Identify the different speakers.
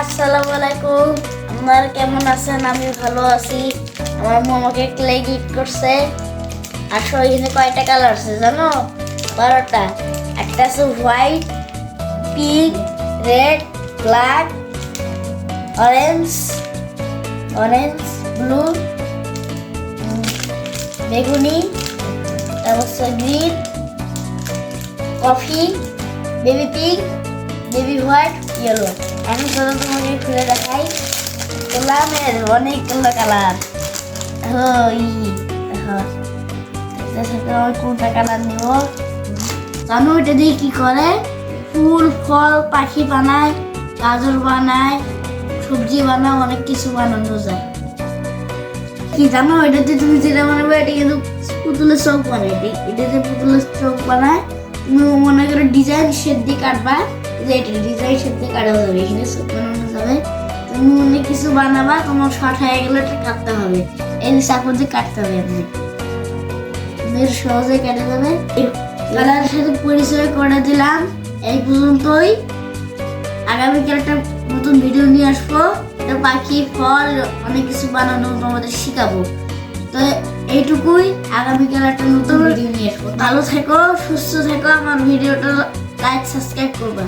Speaker 1: আসসালামু আলাইকুম। আপনারা কেমন আছেন? আমি ভালো আছি। আমার আম্মু আমাকে ক্লে গিফট করছে। আসো এখানে কয়টা কালার আছে জানো? বারোটা। একটা আছে white pink red black orange orange blue বেগুনি, তারপর green coffee baby pink baby white yellow এখন চলো তোমাকে খুলে দেখাই গোলামের অনেকগুলো কালার। ওই আমি কোনটা কালার নেব? জানো, এটা দিয়ে কি করে? ফুল, ফল, পাখি বানায়, গাজর বানায়, সবজি বানায়, অনেক কিছু বানানো যায়। কি জানো, এটাতে তুমি যেটা বানাবে, এটা কিন্তু পুতুলের চোখ বানায়। এটি- এটাতে পুতুলের চোখ বানায়, তুমি মনে করো ডিজাইন দিয়ে কাটবা। যে এটা ডিজাইন এখানে চোখ বানানো যাবে। তুমি কিছু বানাবা তোমার শর্ট হয়ে গেলে এটা কাটতে হবে। এই চাকু দিয়ে কাটতে হবে আপনি সহজে কেটে যাবে। সাথে পরিচয় করে দিলাম। এই পর্যন্তই। আগামীকাল একটা নতুন ভিডিও নিয়ে আসব। এটা পাখি ফল অনেক কিছু বানানো তোমাদের শিখাবো। তো এইটুকুই। আগামীকাল একটা নতুন ভিডিও নিয়ে আসব। ভালো থেকো সুস্থ থেকো। আমার ভিডিওটা লাইক সাবস্ক্রাইব করবা।